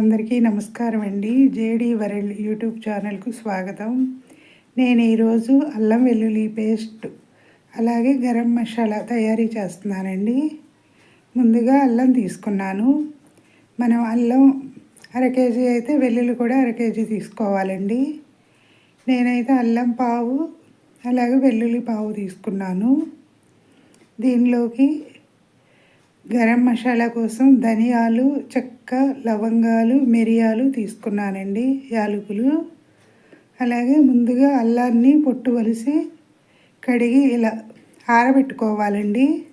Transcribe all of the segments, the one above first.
అందరికీ నమస్కారం అండి. జేడి వరల్డ్ యూట్యూబ్ ఛానల్కు స్వాగతం. నేను ఈరోజు అల్లం వెల్లుల్లి పేస్ట్ అలాగే గరం మసాలా తయారీ చేస్తున్నానండి. ముందుగా అల్లం తీసుకున్నాను. మనం అల్లం అర కేజీ అయితే వెల్లుల్లి కూడా అర కేజీ తీసుకోవాలండి. నేనైతే అల్లం పావు అలాగే వెల్లుల్లి పావు తీసుకున్నాను. దీనిలోకి గరం మసాలా కోసం ధనియాలు చెక్క లవంగాలు మిరియాలు తీసుకున్నానండి యాలకులు. అలాగే ముందుగా అల్లాన్ని పొట్టు వలిసి కడిగి ఇలా ఆరబెట్టుకోవాలండి.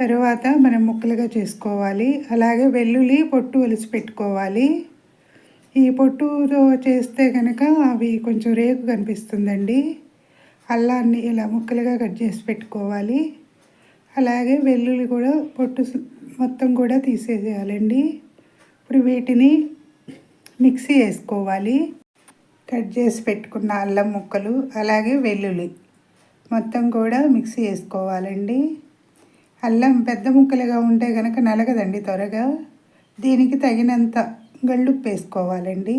తర్వాత మనం ముక్కలుగా చేసుకోవాలి. అలాగే వెల్లుల్లి పొట్టు వలిసి పెట్టుకోవాలి. ఈ పొట్టుతో చేస్తే కనుక అవి కొంచెం రేకు కనిపిస్తుందండి. అల్లాన్ని ఇలా ముక్కలుగా కట్ చేసి పెట్టుకోవాలి. అలాగే వెల్లుల్లి కూడా పొట్టు మొత్తం కూడా తీసేసేయాలండి. ఇప్పుడు వీటిని మిక్సీ వేసుకోవాలి. కట్ చేసి పెట్టుకున్న అల్లం ముక్కలు అలాగే వెల్లుల్లి మొత్తం కూడా మిక్సీ వేసుకోవాలండి. అల్లం పెద్ద ముక్కలుగా ఉంటే కనుక నలగదండి త్వరగా. దీనికి తగినంత గళ్ళుప్పు వేసుకోవాలండి.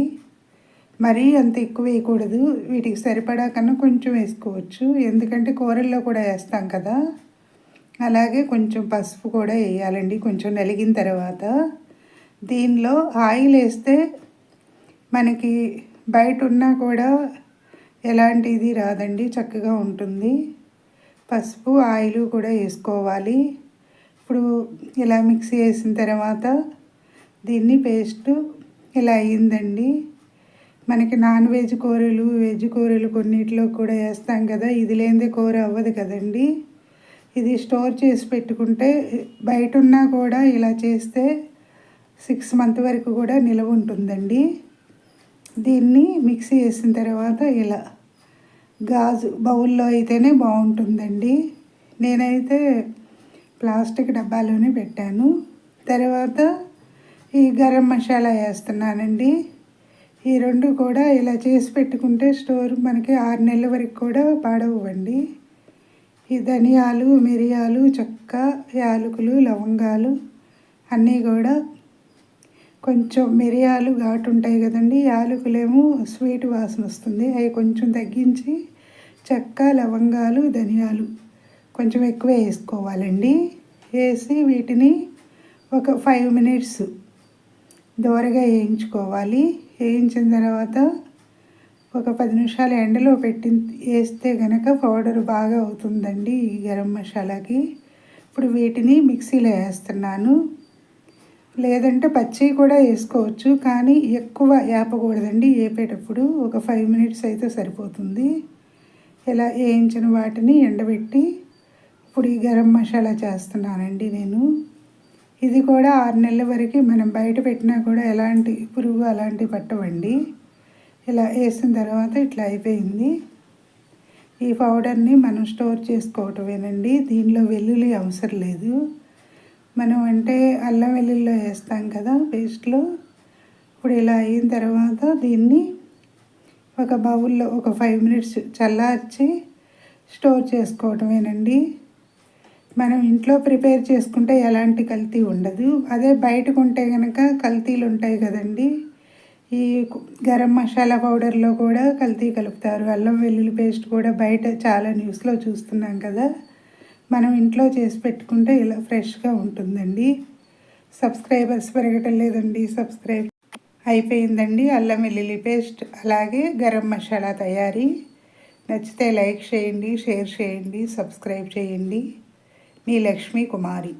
మరీ అంత ఎక్కువ వేయకూడదు. వీటికి సరిపడా కన్నా కొంచెం వేసుకోవచ్చు. ఎందుకంటే కూరల్లో కూడా వేస్తాం కదా. అలాగే కొంచెం పసుపు కూడా వేయాలండి. కొంచెం నలిగిన తర్వాత దీనిలో ఆయిల్ వేస్తే మనకి బయట ఉన్నా కూడా ఎలాంటిది రాదండి. చక్కగా ఉంటుంది. పసుపు ఆయిల్ కూడా వేసుకోవాలి. ఇప్పుడు ఇలా మిక్సీ వేసిన తర్వాత దీన్ని పేస్ట్ ఇలా అయ్యిందండి. మనకి నాన్ వెజ్ కూరలు వెజ్ కూరలు కొన్నిట్లో కూడా వేస్తాం కదా. ఇది లేనిదే కూర అవ్వదు కదండీ. ఇది స్టోర్ చేసి పెట్టుకుంటే బయట ఉన్నా కూడా ఇలా చేస్తే సిక్స్ మంత్ వరకు కూడా నిలవ ఉంటుందండి. దీన్ని మిక్సీ వేసిన తర్వాత ఇలా గాజు బౌల్లో అయితేనే బాగుంటుందండి. నేనైతే ప్లాస్టిక్ డబ్బాలోనే పెట్టాను. తర్వాత ఈ గరం మసాలా వేస్తున్నానండి. ఈ రెండు కూడా ఇలా చేసి పెట్టుకుంటే స్టోర్ మనకి ఆరు నెలల వరకు కూడా పాడవండి ఈ ధనియాలు మిరియాలు చెక్క యాలకులు లవంగాలు అన్నీ కూడా కొంచెం మిరియాలు ఘాటు ఉంటాయి కదండి. యాలకులేమో స్వీట్ వాసన వస్తుంది. అవి కొంచెం తగ్గించి చెక్క లవంగాలు ధనియాలు కొంచెం ఎక్కువ వేసుకోవాలండి. వేసి వీటిని ఒక ఫైవ్ మినిట్స్ దోరగా వేయించుకోవాలి. వేయించిన తర్వాత ఒక పది నిమిషాలు ఎండలో పెట్టి వేస్తే కనుక పౌడర్ బాగా అవుతుందండి ఈ గరం మసాలాకి. ఇప్పుడు వీటిని మిక్సీలో వేస్తున్నాను. లేదంటే పచ్చి కూడా వేసుకోవచ్చు కానీ ఎక్కువ వేపకూడదండి. వేపేటప్పుడు ఒక ఫైవ్ మినిట్స్ అయితే సరిపోతుంది. ఇలా వేయించిన వాటిని ఎండబెట్టి ఇప్పుడు ఈ గరం మసాలా చేస్తున్నానండి నేను. ఇది కూడా ఆరు నెలల వరకు మనం బయట పెట్టినా కూడా ఎలాంటి పురుగు అలాంటివి పట్టవండి. ఇలా వేసిన తర్వాత ఇట్లా అయిపోయింది. ఈ పౌడర్ని మనం స్టోర్ చేసుకోవటమేనండి. దీనిలో వెల్లుల్లి అవసరం లేదు. మనం అంటే అల్లం వెల్లుల్లిలో వేస్తాం కదా పేస్ట్లో. ఇప్పుడు ఇలా అయిన తర్వాత దీన్ని ఒక బౌల్లో ఒక ఫైవ్ మినిట్స్ చల్లార్చి స్టోర్ చేసుకోవటమేనండి. మనం ఇంట్లో ప్రిపేర్ చేసుకుంటే ఎలాంటి కల్తీ ఉండదు. అదే బయటకు ఉంటే కనుక కల్తీలు ఉంటాయి కదండీ. ఈ గరం మసాలా పౌడర్లో కూడా కల్తీ కలుపుతారు. అల్లం వెల్లుల్లి పేస్ట్ కూడా బయట చాలా న్యూస్లో చూస్తున్నాం కదా. మనం ఇంట్లో చేసి పెట్టుకుంటే ఇలా ఫ్రెష్గా ఉంటుందండి. సబ్స్క్రైబర్స్ పెరగటం లేదండి. సబ్స్క్రైబ్ అయిపోయిందండి అల్లం వెల్లుల్లి పేస్ట్. అలాగే గరం మసాలా తయారీ. నచ్చితే లైక్ చేయండి షేర్ చేయండి సబ్స్క్రైబ్ చేయండి. మీ లక్ష్మీ కుమారి.